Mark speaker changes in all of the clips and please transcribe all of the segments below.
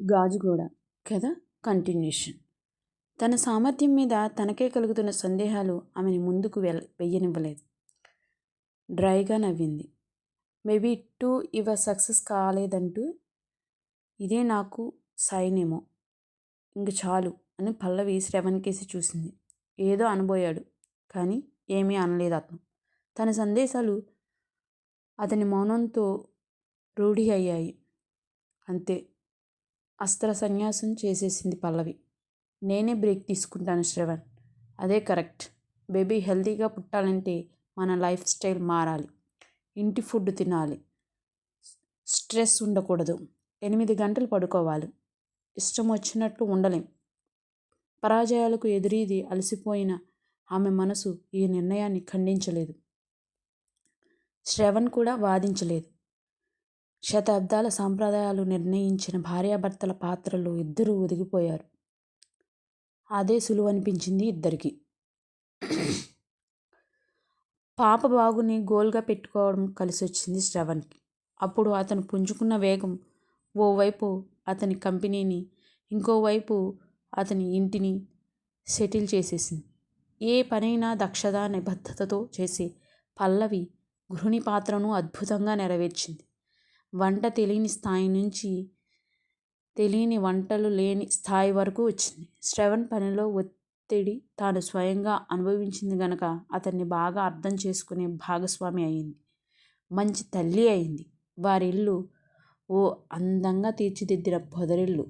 Speaker 1: గాజుగోడ కథ కంటిన్యూషన్. తన సామర్థ్యం మీద తనకే కలుగుతున్న సందేహాలు ఆమెని ముందుకు వెల్ వెయ్యనివ్వలేదు. డ్రైగా నవ్వింది. మేబీ టూ ఇవ సక్సెస్ కాలేదంటూ ఇదే నాకు సైనేమో ఇంక చాలు అని పల్లవి శ్రవణ్ కేసి చూసింది. ఏదో అనబోయాడు కానీ ఏమీ అనలేదు అతను. తన సందేశాలు అతని మౌనంతో రూఢి అయ్యాయి. అంతే. అస్త్ర సన్యాసం చేసేసింది పల్లవి. నేనే బ్రేక్ తీసుకుంటాను శ్రవణ్. అదే కరెక్ట్. బేబీ హెల్తీగా పుట్టాలంటే మన లైఫ్ స్టైల్ మారాలి. ఇంటి ఫుడ్ తినాలి. స్ట్రెస్ ఉండకూడదు. ఎనిమిది గంటలు పడుకోవాలి. ఇష్టం వచ్చినట్లు ఉండలేం. పరాజయాలకు ఎదురీది అలసిపోయిన ఆమె మనసు ఈ నిర్ణయాన్ని ఖండించలేదు. శ్రవణ్ కూడా వాదించలేదు. శతాబ్దాల సాంప్రదాయాలు నిర్ణయించిన భార్యాభర్తల పాత్రలో ఇద్దరూ ఒదిగిపోయారు. అదే సులువు అనిపించింది ఇద్దరికి. పాప బాగుని గోల్గా పెట్టుకోవడం కలిసి వచ్చింది శ్రవణ్కి. అప్పుడు అతను పుంజుకున్న వేగం ఓవైపు అతని కంపెనీని ఇంకోవైపు అతని ఇంటిని సెటిల్ చేసేసింది. ఏ పనైనా దక్షత నిబద్ధతతో చేసే పల్లవి గృహిణి పాత్రను అద్భుతంగా నెరవేర్చింది. వంట తెలియని స్థాయి నుంచి తెలియని వంటలు లేని స్థాయి వరకు వచ్చింది. శ్రవణ్ పనిలో ఒత్తిడి తాను స్వయంగా అనుభవించింది గనక అతన్ని బాగా అర్థం చేసుకునే భాగస్వామి అయింది. మంచి తల్లి అయింది. వారిల్లు ఓ అందంగా తీర్చిదిద్దిన పొదరిల్లు.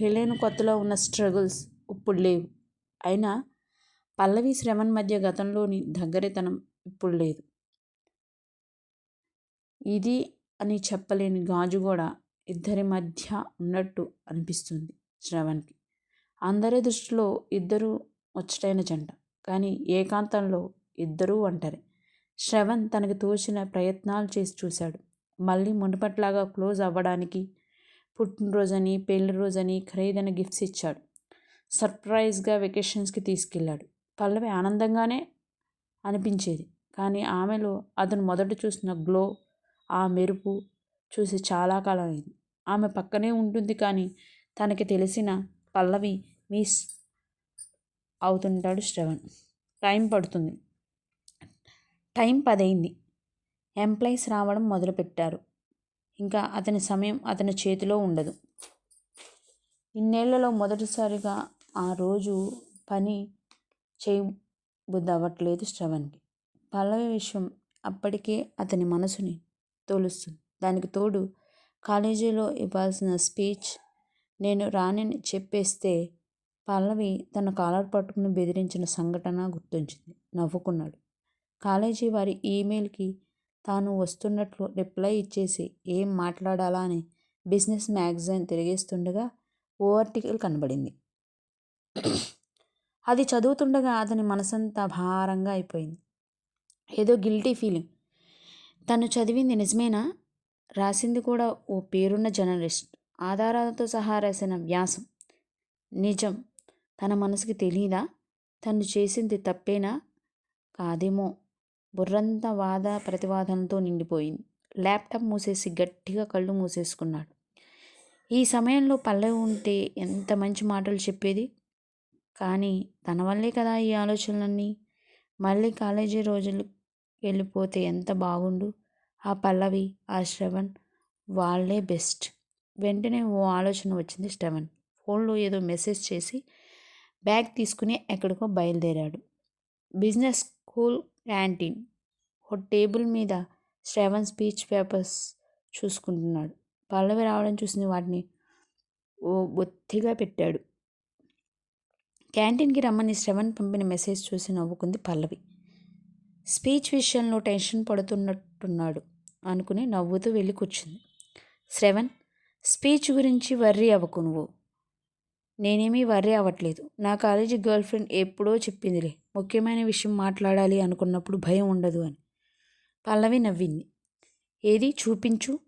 Speaker 1: పెళ్ళైన కొత్తలో ఉన్న స్ట్రగుల్స్ ఇప్పుడు లేవు. అయినా పల్లవి శ్రవణ్ మధ్య గతంలోని దగ్గరితనం ఇప్పుడు లేదు. ఇది అని చెప్పలేని గాజు కూడా ఇద్దరి మధ్య ఉన్నట్టు అనిపిస్తుంది శ్రవణ్కి. అందరి దృష్టిలో ఇద్దరూ ముచ్చటైన జంట కానీ ఏకాంతంలో ఇద్దరూ ఒంటరి. శ్రవణ్ తనకు తోచిన ప్రయత్నాలు చేసి చూశాడు. మళ్ళీ మునుపట్లాగా క్లోజ్ అవ్వడానికి పుట్టినరోజని పెళ్ళి రోజని ఖరీదైన గిఫ్ట్స్ ఇచ్చాడు. సర్ప్రైజ్గా వెకేషన్స్కి తీసుకెళ్ళాడు. పల్లవి ఆనందంగానే అనిపించేది కానీ ఆమెలో అతను మొదట చూసిన గ్లో ఆ మెరుపు చూసి చాలా కాలం అయింది ఆమె పక్కనే ఉంటుంది కానీ తనకి తెలిసిన పల్లవి మిస్ అవుతుంటాడు శ్రవణ్. టైం పడుతుంది. టైం పదైంది. ఎంప్లాయీస్ రావడం మొదలుపెట్టారు. ఇంకా అతని సమయం అతని చేతిలో ఉండదు. ఇన్నేళ్ళలో మొదటిసారిగా ఆ రోజు పని చేయబుద్ధి అవ్వట్లేదు శ్రవణ్కి. పల్లవి విషయం అప్పటికే అతని మనసుని తోలుస్తుంది. దానికి తోడు కాలేజీలో ఇవ్వాల్సిన స్పీచ్ నేను రానని చెప్పేస్తే పల్లవి తన కాలర్ పట్టుకుని బెదిరించిన సంఘటన గుర్తొచ్చింది నవ్వుకున్నాడు. కాలేజీ వారి ఈమెయిల్కి తాను వస్తున్నట్లు రిప్లై ఇచ్చేసి ఏం మాట్లాడాలా అని బిజినెస్ మ్యాగజైన్ తిరిగేస్తుండగా ఓ ఆర్టికల్ కనబడింది. అది చదువుతుండగా అతని మనసంతా భారంగా అయిపోయింది. ఏదో గిల్టీ ఫీలింగ్. తను చదివింది నిజమేనా? రాసింది కూడా ఓ పేరున్న జర్నలిస్ట్. ఆధారాలతో సహా రాసిన వ్యాసం. నిజం. తన మనసుకి తెలీదా? తను చేసింది తప్పేనా? కాదేమో. బుర్రంతా వాద ప్రతివాదనతో నిండిపోయింది. ల్యాప్టాప్ మూసేసి గట్టిగా కళ్ళు మూసేసుకున్నాడు. ఈ సమయంలో పల్లవి ఉంటే ఎంత మంచి మాటలు చెప్పేది? కానీ తన వల్లే కదా ఈ ఆలోచనలన్నీ? మళ్ళీ కాలేజీ రోజులు వెళ్ళిపోతే ఎంత బాగుండు. ఆ పల్లవి ఆ శ్రవణ్ వాళ్ళే బెస్ట్. వెంటనే ఓ ఆలోచన వచ్చింది శ్రవణ్. ఫోన్లో ఏదో మెసేజ్ చేసి బ్యాగ్ తీసుకుని ఎక్కడికో బయలుదేరాడు. Business school canteen. ఓ టేబుల్ మీద శ్రవణ్ స్పీచ్ పేపర్స్ చూసుకుంటున్నాడు. పల్లవి రావడం చూసింది వాటిని ఓ బొత్తిగా పెట్టాడు. క్యాంటీన్కి రమ్మని శ్రవణ్ పంపిన మెసేజ్ చూసి నవ్వుకుంది పల్లవి. స్పీచ్ విషయంలో టెన్షన్ పడుతున్నట్టున్నాడు అనుకుని నవ్వుతూ వెళ్ళి కూర్చుంది. శ్రవణ్ స్పీచ్ గురించి వర్రీ అవ్వకు నువ్వు. నేనేమీ వర్రీ అవ్వట్లేదు. నా కాలేజీ గర్ల్ ఫ్రెండ్ ఎప్పుడో చెప్పిందిలే. ముఖ్యమైన విషయం మాట్లాడాలి అనుకున్నప్పుడు భయం ఉండదు అని. పల్లవి నవ్వింది. ఏది? చూపించు.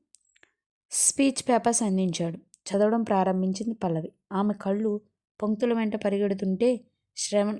Speaker 1: స్పీచ్ పేపర్స్ అందించాడు. చదవడం ప్రారంభించింది పల్లవి. ఆమె కళ్ళు పంక్తుల వెంట పరిగెడుతుంటే శ్రవణ్